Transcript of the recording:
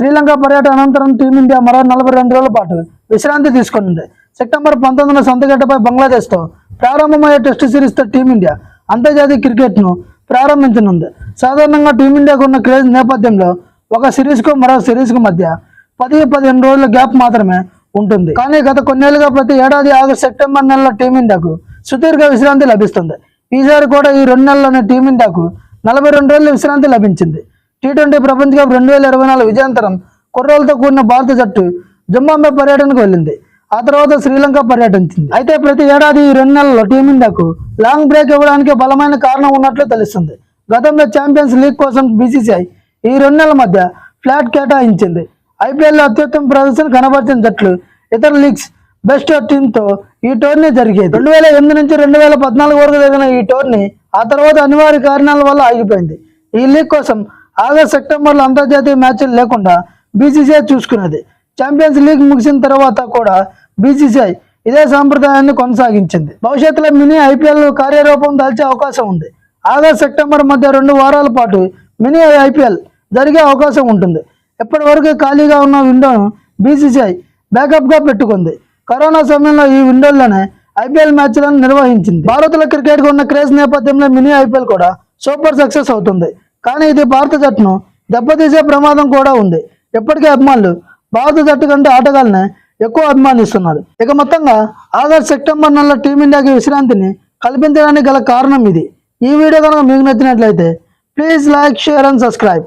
శ్రీలంక పర్యటన అనంతరం టీమిండియా మరో నలభై రెండు రోజుల పాటు విశ్రాంతి తీసుకుంది సెప్టెంబర్ పంతొమ్మిదిన సొంతగడ్డపై బంగ్లాదేశ్తో ప్రారంభమయ్యే టెస్టు సిరీస్తో టీమిండియా అంతర్జాతీయ క్రికెట్ను ప్రారంభించనుంది. సాధారణంగా టీమిండియాకు ఉన్న క్రేజ్ నేపథ్యంలో ఒక సిరీస్కు మరో సిరీస్కు మధ్య పది పదిహేను రోజుల గ్యాప్ మాత్రమే ఉంటుంది. కానీ గత కొన్నేళ్ళుగా ప్రతి ఏడాది ఆగస్టు సెప్టెంబర్ నెలలో టీమిండియాకు సుదీర్ఘ విశ్రాంతి లభిస్తుంది. ఈసారి కూడా ఈ రెండు నెలల్లోనే టీమిండియాకు నలభై రెండు రోజుల విశ్రాంతి లభించింది. టీ ట్వంటీ ప్రపంచ కప్ రెండు వేల ఇరవై నాలుగు విజయాంతరం కుర్రోలతో కూడిన భారత జట్టు జింబాబే పర్యటనకు వెళ్ళింది. ఆ తర్వాత శ్రీలంక పర్యటించింది. అయితే ప్రతి ఏడాది ఈ రెండు నెలల్లో టీమిండియాకు లాంగ్ బ్రేక్ ఇవ్వడానికి బలమైన కారణం ఉన్నట్లు తెలుస్తుంది. గతంలో ఛాంపియన్స్ లీగ్ కోసం బీసీసీఐ ఈ రెండు నెలల మధ్య ఫ్లాట్ కేటాయించింది. ఐపీఎల్లో అత్యుత్తమ ప్రదర్శన కనబరిచిన జట్లు ఇతర లీగ్స్ బెస్ట్ టీంతో ఈ టోర్నీ జరిగేది. రెండు వేల ఎనిమిది నుంచి రెండు వేల పద్నాలుగు వరకు జరిగిన ఈ టోర్నీ ఆ తర్వాత అనివార్య కారణాల వల్ల ఆగిపోయింది. ఈ లీగ్ కోసం ఆగస్ట్ సెప్టెంబర్లో అంతర్జాతీయ మ్యాచ్లు లేకుండా బీసీసీఐ చూసుకున్నది. ఛాంపియన్స్ లీగ్ ముగిసిన తర్వాత కూడా బీసీసీఐ ఇదే సాంప్రదాయాన్ని కొనసాగించింది. భవిష్యత్తులో మినీ ఐపీఎల్ కార్యరూపం దాల్చే అవకాశం ఉంది. ఆగస్ట్ సెప్టెంబర్ మధ్య రెండు వారాల పాటు మినీ ఐపీఎల్ జరిగే అవకాశం ఉంటుంది. ఇప్పటివరకు ఖాళీగా ఉన్న విండోను బీసీసీఐ బ్యాకప్గా పెట్టుకుంది. కరోనా సమయంలో ఈ విండోల్లోనే ఐపీఎల్ మ్యాచ్లను నిర్వహించింది. భారత్లో క్రికెట్కు ఉన్న క్రేజ్ నేపథ్యంలో మినీ ఐపీఎల్ కూడా సూపర్ సక్సెస్ అవుతుంది. కానీ ఇది భారత జట్టును దెబ్బతీసే ప్రమాదం కూడా ఉంది. ఎప్పటికీ అభిమానులు భారత జట్టు కంటే ఆటగాళ్ళనే ఎక్కువ అభిమానిస్తున్నారు. ఇక మొత్తంగా ఆగస్ట్ సెప్టెంబర్ నెలలో టీమిండియాకి విశ్రాంతిని కల్పించడానికి గల కారణం ఇది. ఈ వీడియో కనుక మీకు నచ్చినట్లయితే please like share and subscribe.